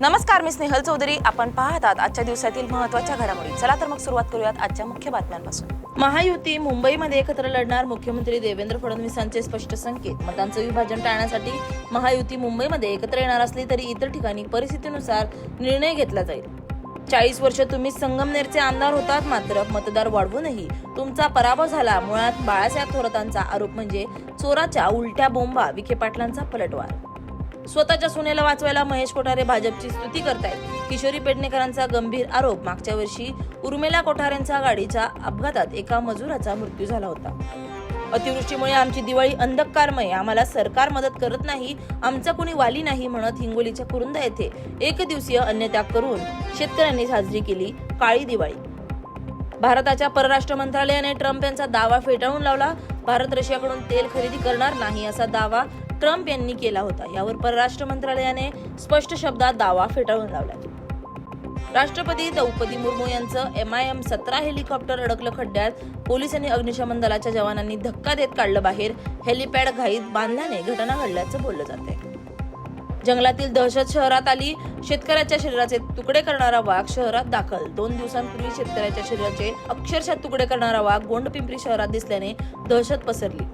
नमस्कार मी स्नेहल चौधरी. आपण पाहत आहात आजच्या दिवसातील महत्त्वाच्या घडामोडी. चला तर मग सुरुवात करूयात आजच्या मुख्य बातम्यांपासून. महायुती मुंबईमध्ये एकत्र लढणार मुख्यमंत्री देवेंद्र फडणवीसांचे स्पष्ट संकेत. मतांचं विभाजन टाळण्यासाठी महायुती मुंबईमध्ये एकत्र येणार असली तरी इतर ठिकाणी परिस्थितीनुसार निर्णय घेतला जाईल. चाळीस वर्ष तुम्ही संगमनेरचे आमदार होतात मात्र मतदार वाढवूनही तुमचा पराभव झाला. मुळात बाळासाहेब थोरातांचा आरोप म्हणजे चोराच्या उलट्या बोंबा. विखे पाटलांचा पलटवार स्वतःच्या सुनेला वाचवायला महेश कोठारे भाजपची स्तुती करतायत. किशोरी पेडणेकरांचा गंभीर आरोप. मागच्या वर्षी उर्मिला कोठारेंचा गाडीच्या अपघातात एका मजुराचा मृत्यू झाला होता. अतिवृष्टीमुळे आमची दिवाळी अंधकारमय. आम्हाला सरकार मदत करत नाही आमचा कोणी वाली नाही म्हणत हिंगोलीच्या कुरुंदा येथे एक दिवसीय अन्नत्याग करून शेतकऱ्यांनी साजरी केली काळी दिवाळी. भारताच्या परराष्ट्र मंत्रालयाने ट्रम्प यांचा दावा फेटाळून लावला. भारत रशियाकडून तेल खरेदी करणार नाही असा दावा ट्रम्प यांनी केला होता. यावर परराष्ट्र मंत्रालयाने स्पष्ट शब्दात दावा फेटाळून लावला राष्ट्रपती द्रौपदी मुर्मू यांचं एम आय एम सतरा हेलिकॉप्टर अडकलं खड्ड्यात. पोलिसांनी अग्निशमन दलाच्या जवानांनी धक्का देत काढलं बाहेर. हेलिपॅड घाईत बांधल्याने घटना घडल्याचं बोललं जाते जंगलातील दहशत शहरात आली. शेतकऱ्याच्या शरीराचे तुकडे करणारा वाघ शहरात दाखल. दोन दिवसांपूर्वी शेतकऱ्याच्या शरीराचे अक्षरशः तुकडे करणारा वाघ गोंडपिंपरी शहरात दिसल्याने दहशत पसरली.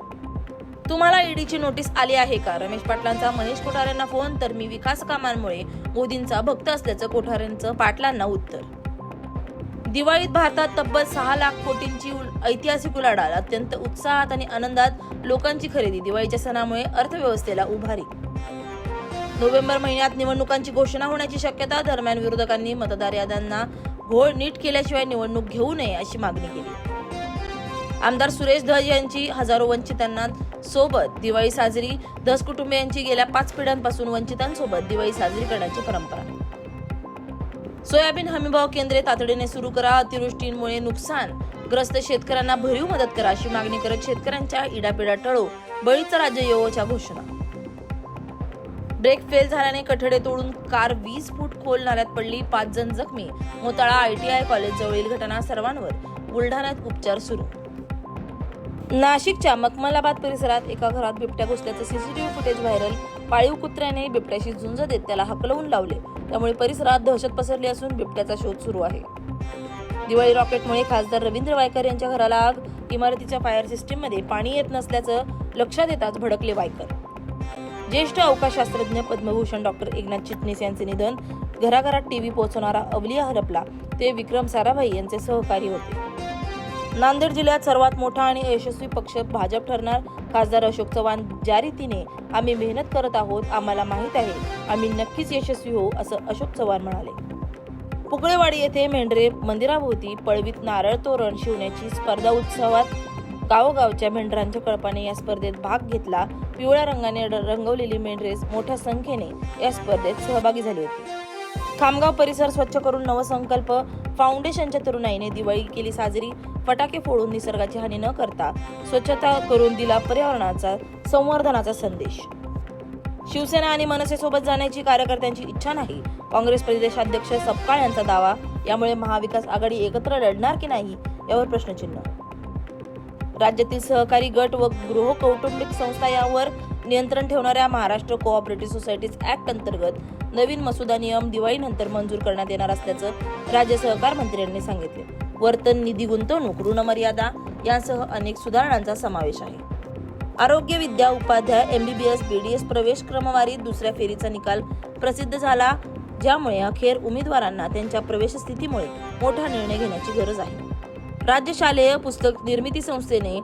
तुम्हाला ईडीची नोटीस आली आहे का? रमेश पाटलांचा महेश कोठारेंना फोन तर मी विकास कामांमुळे मोदींचा भक्त असल्याचं कोठारेंचं पाटलांना उत्तर. दिवाळीत भारतात तब्बल सहा लाख कोटींची उल- ऐतिहासिक उलाढाल अत्यंत उत्साहात आणि आनंदात लोकांची खरेदी दिवाळीच्या सणामुळे अर्थव्यवस्थेला उभारी. नोव्हेंबर महिन्यात निवडणुकांची घोषणा होण्याची शक्यता दरम्यान विरोधकांनी मतदार याद्यांना घोळ नीट केल्याशिवाय निवडणूक घेऊ नये अशी मागणी केली. आमदार सुरेश धज यांची हजारो वंचितांना सोबत दिवाळी साजरी. धस कुटुंबियांची गेल्या पाच पिढ्यांपासून वंचितांसोबत दिवाळी साजरी करण्याची परंपरा. सोयाबीन हमीभाव केंद्रे तातडीने सुरू करा. अतिवृष्टीमुळे नुकसान. ग्रस्त शेतकऱ्यांना भरीव मदत करा अशी मागणी करत शेतकऱ्यांच्या इडापिडा टळो. बळीचं राज्य येवोच्या घोषणा. ब्रेक फेल झाल्याने कठडे तोडून कार वीस फूट खोल नाल्यात पडली पाच जण जखमी. मोताळा आयटीआय कॉलेज जवळील घटना सर्वांवर बुलढाण्यात उपचार सुरू. नाशिकच्या मकमलाबाद परिसरात एका घरात बिबट्या घुसल्याचं सीसीटीव्ही फुटेज व्हायरल पाळीव कुत्र्याने बिबट्याशी झुंज देत त्याला हकलवून लावले. त्यामुळे परिसरात दहशत पसरली असून बिबट्याचा शोध सुरू आहे. दिवाळी रॉकेटमुळे खासदार रवींद्र वायकर यांच्या घराला आग. इमारतीच्या फायर सिस्टीममध्ये पाणी येत नसल्याचं लक्षात येताच भडकले वायकर. ज्येष्ठ अवकाशशास्त्रज्ञ पद्मभूषण डॉक्टर एकनाथ चिटणीस यांचे निधन. घराघरात टीव्ही पोहोचवणारा अवलिया हरपला. ते विक्रम साराभाई यांचे सहकारी होते. नांदेड जिल्ह्यात सर्वात मोठा आणि यशस्वी पक्ष भाजप ठरणार खासदार अशोक चव्हाण. ज्या रीतीने आम्ही मेहनत करत आहोत आम्हाला माहीत आहे आम्ही नक्कीच यशस्वी होऊ असं अशोक चव्हाण म्हणाले. पुकळेवाडी येथे मेंढरे मंदिराभोवती पळवीत नारळ तोरण शिवण्याची स्पर्धा उत्सवात गावोगावच्या मेंढरांच्या कळपाने या स्पर्धेत भाग घेतला. पिवळ्या रंगाने र- रंगवलेली मेंढरेस मोठ्या संख्येने या स्पर्धेत सहभागी झाली होती. खामगाव परिसर स्वच्छ करून नवसंकल्प फाउंडेशनच्या तरुणाईने दिवाळी केली साजरी. फटाके फोडून निसर्गाची हानी न करता स्वच्छता करून दिला पर्यावरणाचा संवर्धनाचा संदेश. शिवसेना आणि मनसेसोबत जाण्याची कार्यकर्त्यांची इच्छा नाही. काँग्रेस प्रदेशाध्यक्ष सपकाळ यांचा दावा यामुळे महाविकास आघाडी एकत्र लढणार की नाही यावर प्रश्नचिन्ह. राज्यातील सहकारी गट व गृह कौटुंबिक संस्था यावर नियंत्रण ठेवणाऱ्या महाराष्ट्र कोऑपरेटिव्ह सोसायटीज ऍक्ट अंतर्गत नवीन मसुदा नियम दिवाळीनंतर मंजूर करण्यात येणार असल्याचं राज्य सहकार मंत्र्यांनी सांगितले. वर्तन निधी गुंतवणूक ऋणमर्यादा यांसह अनेक सुधारणांचा समावेश आहे. आरोग्य Vidya Upadhyay M B B S P D S प्रवेश क्रमवारीत दुसऱ्या फेरीचा निकाल प्रसिद्ध झाला ज्यामुळे अखेर उमेदवारांना त्यांच्या प्रवेश स्थितीमुळे मोठा निर्णय घेण्याची गरज आहे. राज्य शालेय पुस्तक निर्मिती संस्थेने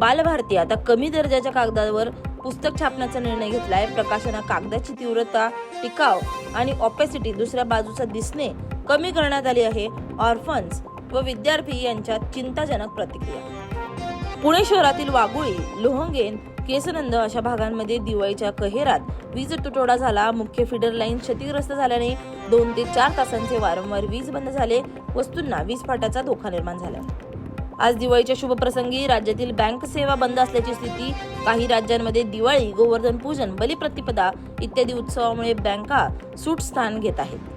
बालभारती आता कमी दर्जाच्या कागदावर पुस्तक छापण्याचा निर्णय घेतला आहे प्रकाशना कागदाची तीव्रता टिकाव आणि ऑपॅसिटी दुसऱ्या बाजूचा दिसणे कमी करण्यात आली आहे. ऑर्फन्स व विद्यार्थी यांच्यात चिंताजनक प्रतिक्रिया. पुणे शहरातील वाघोळी लोहंगेन केसनंद अशा भागांमध्ये दिवाळीच्या कहेरात वीज तुटवडा झाला. मुख्य फीडर लाईन क्षतिग्रस्त झाल्याने दोन ते चार तासांचे वारंवार वीज बंद झाले. वस्तूंना वीज फाटाचा धोका निर्माण झाला. आज दिवाळीच्या शुभप्रसंगी राज्यातील बँक सेवा बंद असल्याची स्थिती काही राज्यांमध्ये दिवाळी गोवर्धन पूजन बलिप्रतिपदा इत्यादी उत्सवामुळे बँका सूट स्थान घेत आहेत.